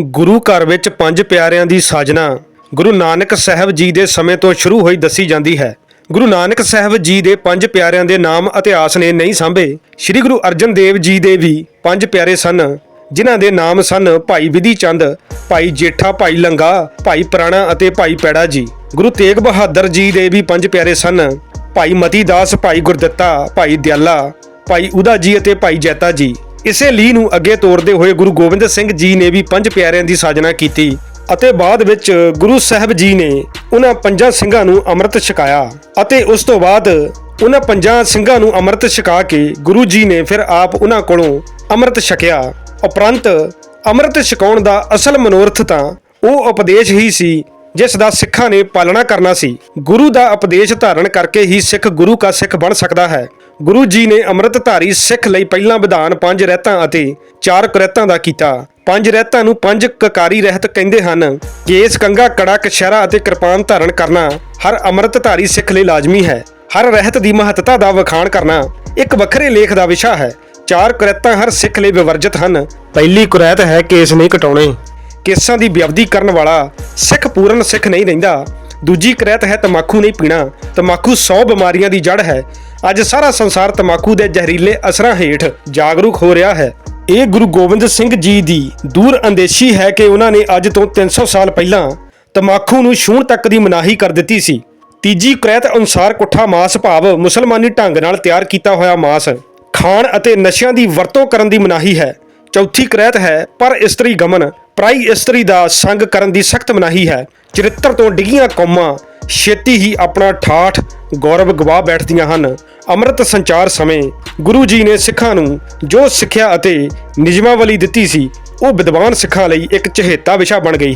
ਗੁਰੂ ਘਰ ਵਿੱਚ ਪੰਜ ਪਿਆਰਿਆਂ ਦੀ ਸਾਜਨਾ। ਗੁਰੂ ਨਾਨਕ ਸਾਹਿਬ ਜੀ ਦੇ ਸਮੇਂ ਤੋਂ ਸ਼ੁਰੂ ਹੋਈ ਦੱਸੀ ਜਾਂਦੀ ਹੈ। ਗੁਰੂ ਨਾਨਕ ਸਾਹਿਬ ਜੀ ਦੇ ਪੰਜ ਪਿਆਰਿਆਂ ਦੇ ਨਾਮ ਇਤਿਹਾਸ ਨੇ ਨਹੀਂ ਸਾਂਭੇ। ਸ੍ਰੀ ਗੁਰੂ ਅਰਜਨ ਦੇਵ ਜੀ ਦੇ ਵੀ ਪੰਜ ਪਿਆਰੇ ਸਨ, ਜਿਨ੍ਹਾਂ ਦੇ ਨਾਮ ਸਨ ਭਾਈ ਵਿਧੀ ਚੰਦ, ਭਾਈ ਜੇਠਾ, ਭਾਈ ਲੰਗਾ, ਭਾਈ ਪ੍ਰਾਣਾ ਅਤੇ ਭਾਈ ਪੈੜਾ ਜੀ। ਗੁਰੂ ਤੇਗ ਬਹਾਦਰ ਜੀ ਦੇ ਵੀ ਪੰਜ ਪਿਆਰੇ ਸਨ, ਭਾਈ ਮਤੀ ਦਾਸ ਭਾਈ ਗੁਰਦੱਤਾ, ਭਾਈ ਦਿਆਲਾ, ਭਾਈ ਉਦਾ ਜੀ ਅਤੇ ਭਾਈ ਜੈਤਾ ਜੀ। ਇਸੇ ਲੀ ਨੂੰ ਅੱਗੇ ਤੋਰਦੇ ਹੋਏ ਗੁਰੂ ਗੋਬਿੰਦ ਸਿੰਘ ਜੀ ਨੇ ਵੀ ਪੰਜ ਪਿਆਰਿਆਂ ਦੀ ਸਾਜਨਾ ਕੀਤੀ ਅਤੇ ਬਾਅਦ ਵਿੱਚ ਗੁਰੂ ਸਾਹਿਬ ਜੀ ਨੇ ਉਹਨਾਂ ਪੰਜਾਂ ਸਿੰਘਾਂ ਨੂੰ ਅੰਮ੍ਰਿਤ ਛਕਾਇਆ ਅਤੇ ਉਸ ਤੋਂ ਬਾਅਦ ਉਹਨਾਂ ਪੰਜਾਂ ਸਿੰਘਾਂ ਨੂੰ ਅੰਮ੍ਰਿਤ ਛਕਾ ਕੇ ਗੁਰੂ ਜੀ ਨੇ ਫਿਰ ਆਪ ਉਹਨਾਂ ਕੋਲੋਂ ਅੰਮ੍ਰਿਤ ਛਕਿਆ। ਉਪਰੰਤ ਅੰਮ੍ਰਿਤ ਛਕਾਉਣ ਦਾ ਅਸਲ ਮਨੋਰਥ ਤਾਂ ਉਹ ਉਪਦੇਸ਼ ਹੀ ਸੀ ਜਿਸ ਦਾ ਸਿੱਖਾਂ ਨੇ ਪਾਲਣਾ ਕਰਨਾ ਸੀ। ਗੁਰੂ ਦਾ ਉਪਦੇਸ਼ ਧਾਰਨ ਕਰਕੇ ਹੀ ਸਿੱਖ ਗੁਰੂ ਕਾ ਸਿੱਖ ਬਣ ਸਕਦਾ ਹੈ। ਗੁਰੂ ਜੀ ਨੇ ਅੰਮ੍ਰਿਤਧਾਰੀ ਸਿੱਖ ਲਈ ਪਹਿਲਾਂ ਵਿਧਾਨ ਪੰਜ ਰਹਿਤਾਂ ਅਤੇ ਚਾਰ ਕੁਰੈਤਾਂ ਦਾ ਕੀਤਾ। ਪੰਜ ਰਹਿਤਾਂ ਨੂੰ ਪੰਜ ਕਕਾਰੀ ਰਹਿਤ ਕਹਿੰਦੇ ਹਨ। ਕੇਸ ਕੰਗਾ ਕੜਾ ਕਛਹਿਰਾ ਅਤੇ ਕਿਰਪਾਨ ਧਾਰਨ ਕਰਨਾ ਹਰ ਅੰਮ੍ਰਿਤਧਾਰੀ ਸਿੱਖ ਲਈ ਲਾਜ਼ਮੀ ਹੈ। ਹਰ ਰਹਿਤ ਦੀ ਮਹੱਤਤਾ ਦਾ ਵਿਖਾਣ ਕਰਨਾ ਇੱਕ ਵੱਖਰੇ ਲੇਖ ਦਾ ਵਿਸ਼ਾ ਹੈ। ਚਾਰ ਕੁਰੈਤਾਂ ਹਰ ਸਿੱਖ ਲਈ ਵਿਵਰਜਿਤ ਹਨ। ਪਹਿਲੀ ਕੁਰੈਤ ਹੈ ਕੇਸ ਨਹੀਂ ਕਟਾਉਣੇ। ਕੇਸਾਂ ਦੀ ਵਿਅਵਧੀ ਕਰਨ ਵਾਲਾ ਸਿੱਖ ਪੂਰਨ ਸਿੱਖ ਨਹੀਂ ਰਹਿੰਦਾ। ਦੂਜੀ ਕਰੈਤ ਹੈ ਤਮਾਕੂ ਨਹੀਂ ਪੀਣਾ। ਤਮਾਕੂ 100 ਬਿਮਾਰੀਆਂ ਦੀ ਜੜ ਹੈ। ਅੱਜ ਸਾਰਾ ਸੰਸਾਰ ਤਮਾਕੂ ਦੇ ਜ਼ਹਿਰੀਲੇ ਅਸਰਾਂ ਹੇਠ ਜਾਗਰੂਕ ਹੋ ਰਿਹਾ ਹੈ। ਇਹ ਗੁਰੂ ਗੋਬਿੰਦ ਸਿੰਘ ਜੀ ਦੀ ਦੂਰ ਅੰਦੇਸ਼ੀ ਹੈ ਕਿ ਉਹਨਾਂ ਨੇ ਅੱਜ ਤੋਂ 300 ਸਾਲ ਪਹਿਲਾਂ ਤਮਾਕੂ ਨੂੰ ਛੂਹਣ ਤੱਕ ਦੀ ਮਨਾਹੀ ਕਰ ਦਿੱਤੀ ਸੀ। ਤੀਜੀ ਕ੍ਰੈਤ ਅਨੁਸਾਰ ਕੁੱਠਾ ਮਾਸ ਭਾਵ ਮੁਸਲਮਾਨੀ ਢੰਗ ਨਾਲ ਤਿਆਰ ਕੀਤਾ ਹੋਇਆ ਮਾਸ ਖਾਣ ਅਤੇ ਨਸ਼ਿਆਂ ਦੀ ਵਰਤੋਂ ਕਰਨ ਦੀ ਮਨਾਹੀ ਹੈ। ਚੌਥੀ ਕਰੈਤ ਹੈ, ਪਰ ਇਸਤਰੀ ਗਮਨ, ਪ੍ਰਾਈ ਇਸਤਰੀ ਦਾ ਸੰਗ ਕਰਨ ਦੀ ਸਖਤ ਮਨਾਹੀ ਹੈ। ਚਰਿੱਤਰ ਤੋਂ ਡਿੱਗੀਆਂ ਕੌਮਾਂ ਛੇਤੀ ਹੀ ਆਪਣਾ ਠਾਠ ਗੌਰਵ ਗਵਾ ਬੈਠਦੀਆਂ ਹਨ। ਅੰਮ੍ਰਿਤ ਸੰਚਾਰ ਸਮੇਂ ਗੁਰੂ ਜੀ ਨੇ ਸਿੱਖਾਂ ਨੂੰ ਜੋ ਸਿੱਖਿਆ ਅਤੇ ਨਿਯਮਾਵਲੀ ਦਿੱਤੀ ਸੀ, ਉਹ ਵਿਦਵਾਨ ਸਿੱਖਾਂ ਲਈ ਇੱਕ ਚਹੇਤਾ ਵਿਸ਼ਾ ਬਣ ਗਈ।